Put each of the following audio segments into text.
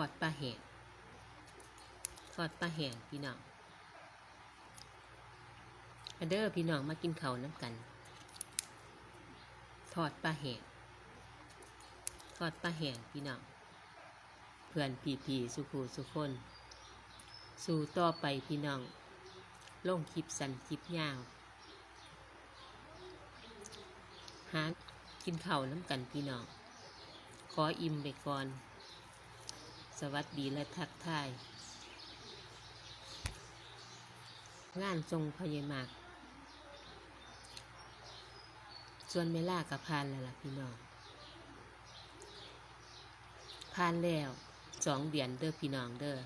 อดปลาแห้งทอดปลาแห้งพี่น้องมาเด้อพี่น้องมากินข้าวน้ำกัน ทอดปลาแห้งทอดปลาแห้งพี่น้องเพื่อนพี่พี่สุขูสุคน สู่ต่อไปพี่น้องลงคลิปสั้นคลิปยาว หากินข้าวน้ำกันพี่น้อง ขออิ่มไปก่อน สวัสดีและทักทาย งานทรงพยามากส่วนเมล่ากับพานแล้วล่ะพี่น้องพานแล้วสองเดือนเด้อพี่น้องเด้อ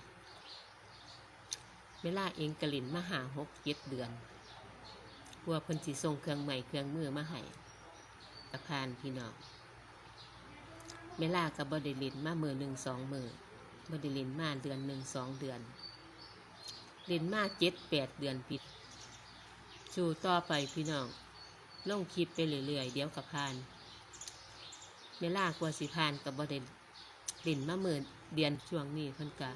เวลาเองกะลินมาหาหกเจ็ดเดือนกลัวเพิ่นสิส่งเครื่องใหม่เครื่องมือมาให้กระพานพี่น้องเวลากับบไดิลินมามือหนึ่งสองมือ บไดิลินมาเดือนหนึ่งสองเดือนลินมาเจ็ดแปดเดือนผิดสู่ต่อไปพี่น้องลงคลิปไปเรื่อยๆเดี๋ยวกับพานเวลากลัวสิพานกับบไดิลินมามือเดือนช่วงนี้เพิ่นกะ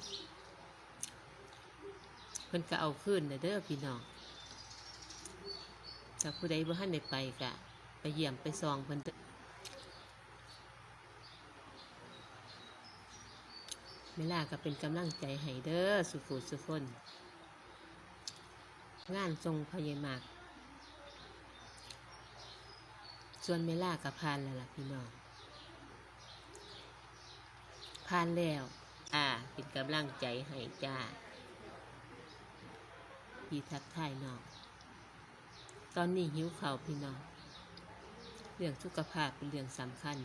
เพิ่นก็เอาขึ้นนะเด้อพี่น้องถ้าผู้ใดบ่ทันได้ไปกะ ไปเยี่ยมไปซองเพิ่น เด้อเวลาก็เป็นกำลังใจให้เด้อสุขุสุคน งานทรงพยามาก ส่วนเวลากับพานแล้วล่ะพี่น้องพานแล้ว อ่า เป็นกำลังใจให้จ้าพี่ทักทายน้อง ตอนนี้หิวข้าวพี่น้อง เรื่องสุขภาพเป็นเรื่องสำคัญ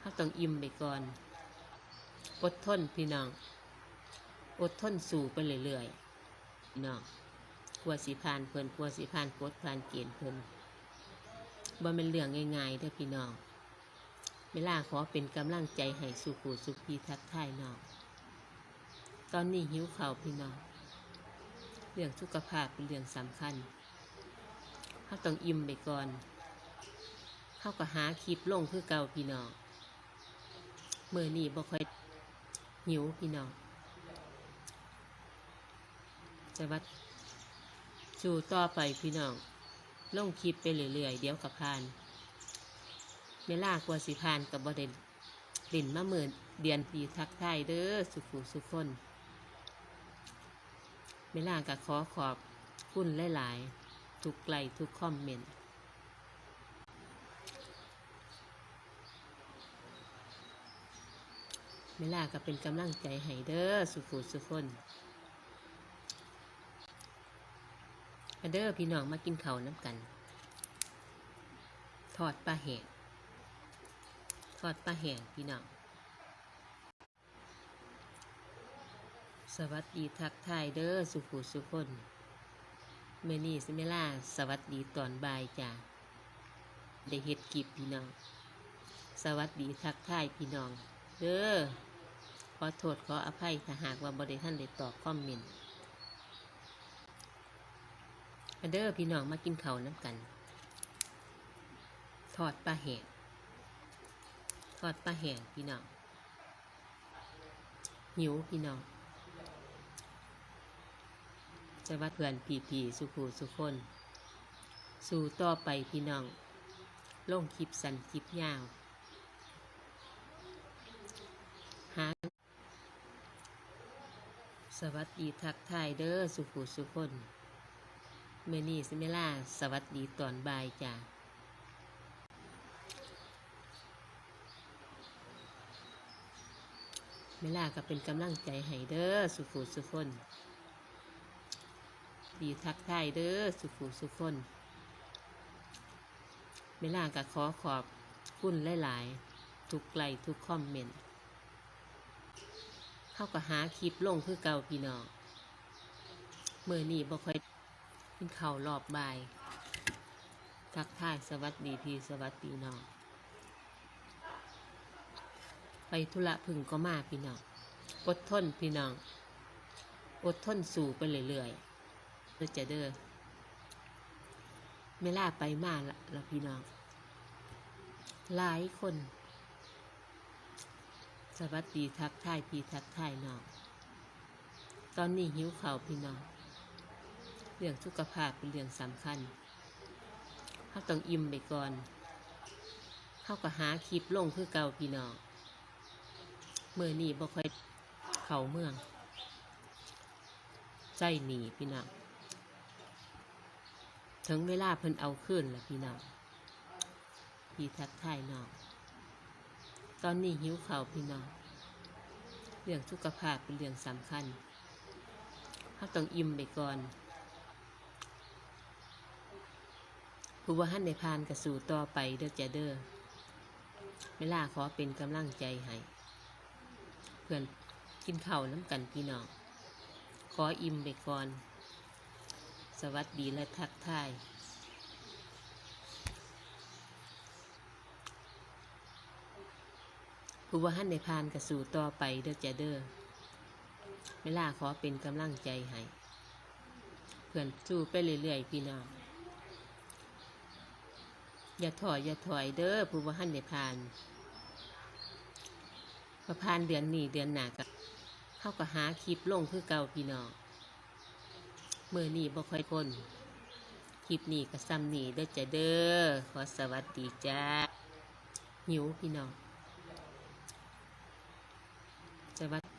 ถ้าต้องอิ่มไปก่อน อดทนพี่น้อง อดทนสู่ไปเรื่อยๆพี่น้องกลัวสีพานเพิ่นกลัวสีพานกดพานเกณฑ์เพิ่นบ่เป็นเรื่องง่ายๆเด้อพี่น้องเวลาขอเป็นกำลังใจให้สุขูสุขีทักทายน้อง ตอนนี้หิวข้าวพี่น้อง เรื่องสุขภาพเป็นเรื่องสำคัญเขาต้องอิ่มไปก่อนเขาก็หาคลิปลงคือเก่าพี่น้องเมื่อนี้บ่ค่อย หิวพี่น้องจะวัดสู่ต่อไปพี่น้องลงคลิปไปเรื่อยๆเดี๋ยวกับพานเวลากว่าสิพานกับบ่ได้ลินมาเมื่อเดือนปีทักทายเด้อสุขุสุขคนเวลาก็ขอขอบคุณหลายๆ ทุกไลทุกคอมเมนต์ เวลาก็เป็นกำลังใจให้เด้อสุขุสุขคนเด้อพี่น้องมากินข้าวน้ำกัน ทอดปลาแห้งทอดปลาแห้งพี่น้อง สวัสดีทักทายเด้อสุขุสุคนเมนี้สิเมล่าสวัสดีตอนบ่ายจ้าได้เฮ็ดกิบพี่น้อง สวัสดีทักทายพี่น้อง เด้อขอโทษขออภัยถ้าหากว่าบริท่านได้ตอบคอมเมนต์เด้อพี่น้องมากินข้าวน้ำกัน ทอดปลาแห้งทอดปลาแห้งพี่น้องหิวพี่น้องจะว่าเพื่อนผีผีสุขูสุคน สู่ต่อไปพี่น้องลงคลิปสั้นคลิปยาว หา สวัสดีทักทายเด้อสุขูสุคนเมนี่สิเมล่าสวัสดีตอนบ่ายจ้าเวลาก็เป็นกำลังใจให้เด้อสุขูสุคนดีทักทายเด้อสุขุสุคนเวลาก็ขอขอบคุณหลาย ๆ ทุกไลทุกคอมเมนต์ เข้าก็หาคลิปลงคือเก่าพี่น้องเมื่อนี้บ่ค่อยกินข้าวรอบบ่ายทักทายสวัสดีพี่สวัสดีน้องไปธุระพึ่งก็มาพี่น้องอดทนพี่น้องอดทนสู่ไปเรื่อยๆเพื่อจะเด้อไม่ล่าไปมาละละพี่น้องหลายคน สวัสดีทักทายพี่ทักทายน้อง ตอนนี้หิวข้าวพี่น้อง เรื่องสุขภาพเป็นเรื่องสำคัญเขาต้องอิ่มไปก่อนเขาก็หาคลิปลงคือเก่าพี่น้องเมื่อนี้บ่ค่อยเข้าเมืองใจหนีพี่น้องถึงเวลาเพิ่นเอาขึ้นแล้วพี่น้องพี่ทักทายน้อง ตอนนี้หิวข้าวพี่น้อง เรื่องสุขภาพเป็นเรื่องสำคัญเขาต้องอิ่มไปก่อนผู้ว่าหันในพานกระสู่ต่อไปเด้อจะเด้อเวลาขอเป็นกำลังใจให้เพื่อนกินข้าวน้ำกันพี่น้อง ขออิ่มไปก่อน สวัสดีและทักทาย ผู้ว่าหันในพานกระสู่ต่อไปเด้อจะเด้อเวลาขอเป็นกำลังใจให้เพื่อนสู้ไปเรื่อยๆพี่น้องอย่าถอยอย่าถอยเด้อผู้ว่าหันในพานพอพานเดือนนี้เดือนหนาก็เข้าก็หาคลิปลงคือเก่าพี่น้องเมื่อนี้บ่ค่อยคนคลิปนี้ก็ซ้ำนี่เด้อจะเด้อขอสวัสดีจ้าหิวพี่น้อง สวัสดี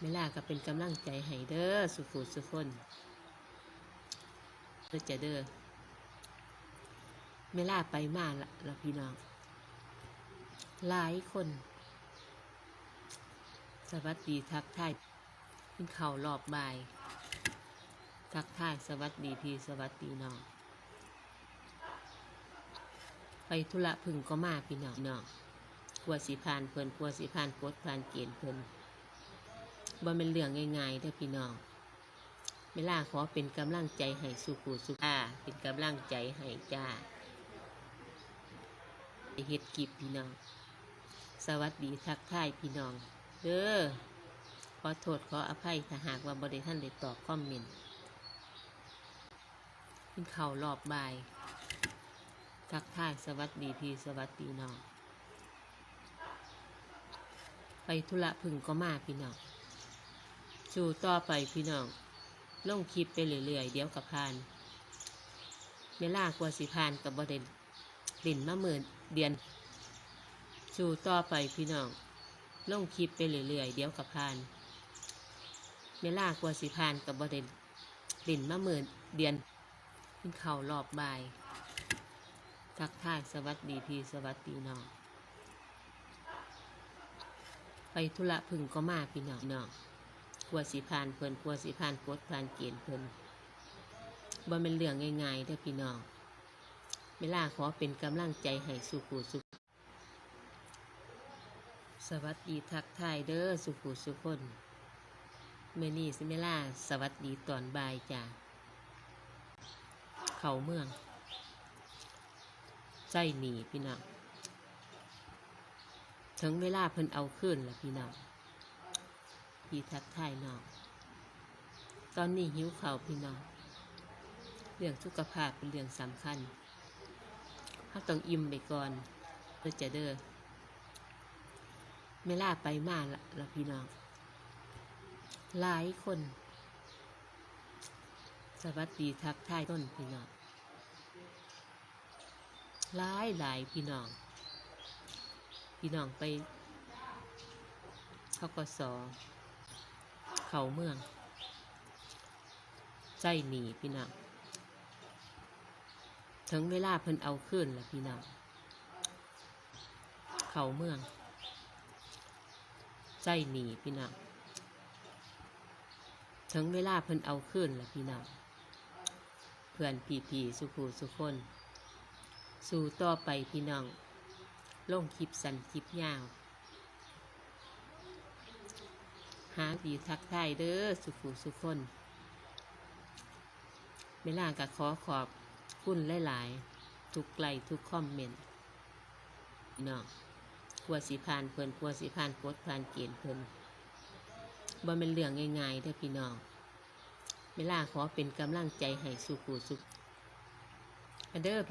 เวลาก็เป็นกำลังใจให้เด้อสุขุสุขคนเพื่อจะเด้อเวลาไปมาละละพี่น้อง หลายคน สวัสดีทักทายขึ้นเข่ารอบบ่าย ทักทายสวัสดีพี่สวัสดีน้อง ไป ธุระพึ่งก็มาพี่น้องน้องกลัวสีพานเพิ่นกลัวสีพานกดพานเกณฑ์เพิ่นบ่เป็นเรื่องง่ายๆเด้อพี่น้องเวลาขอเป็นกำลังใจให้สุขสุขาเป็นกำลังใจให้จ้าเฮ็ดกิบพี่น้อง สวัสดีทักทายพี่น้องเด้อขอโทษขออภัยถ้าหากว่าบริท่านได้ตอบคอมเมนต์ขึ้นเข่ารอบบ่าย ทักทายสวัสดีพี่สวัสดีน้อง ไปธุระพึ่งก็มาพี่น้องสู่ต่อไปพี่น้องลงคลิปไปเรื่อยๆเดี๋ยวกับพานเวลากว่าสิพานกับบเด่นดินมาหมื่นเดือนสู่ต่อไปพี่น้องลงคลิปไปเรื่อยๆเดี๋ยวกับพานเวลากว่าสิพานกับบเด่นดินมาหมื่นเดือนขึ้นเข่ารอบบ่าย ทักทายสวัสดีพี่สวัสดีน้อง ไปธุระพึ่งก็มาพี่น้องน้องกลัวสีพานเพลินกลัวสีพานกดพานเกณฑ์เพลินบ่เป็นเรื่องง่ายๆเด้อพี่น้องเวลาขอเป็นกำลังใจให้สุขสุขสวัสดีทักทายเด้อสุขสุขคนเมื่อนี้สิเมล่าสวัสดีตอนบ่ายจ้าเขาเมือง ใจหนีพี่น้องถึงเวลาเพิ่นเอาขึ้นแล้วพี่น้องพี่ทักทายน้องตอนนี้หิวข้าวพี่น้องเรื่องสุขภาพเป็นเรื่องสำคัญเขาต้องอิ่มไปก่อนเพื่อจะเด้อเวลาไปมาละละพี่น้อง หลายคน สวัสดีทักทายต้นพี่น้อง หลายหลายพี่น้อง พี่น้องไปเขาก็สอเขาเมือง ใจหนีพี่น้อง ถึงเวลาเพิ่นเอาขึ้นล้วพี่น้อง เขาเมือง ใจหนีพี่น้อง ถึงเวลาเพิ่นเอาขึ้นล้วพี่น้อง เพื่อนพี่พีสุขูสุคน สู่ต่อไปพี่น้องลงคลิปสั้นคลิปยาว หาดีทักทายเด้อสุขุสุขคนเวลาก็ขอขอบคุณหลาย ๆ ทุกไลค์ทุกคอมเมนต์เนาะกลัวสีพานเพิ่นกลัวสีพานกดพานเกณฑ์เพิ่นบ่เป็นเรื่องง่ายๆเด้อพี่น้องเวลาขอเป็นกำลังใจให้สุขุสุขเด้อพี่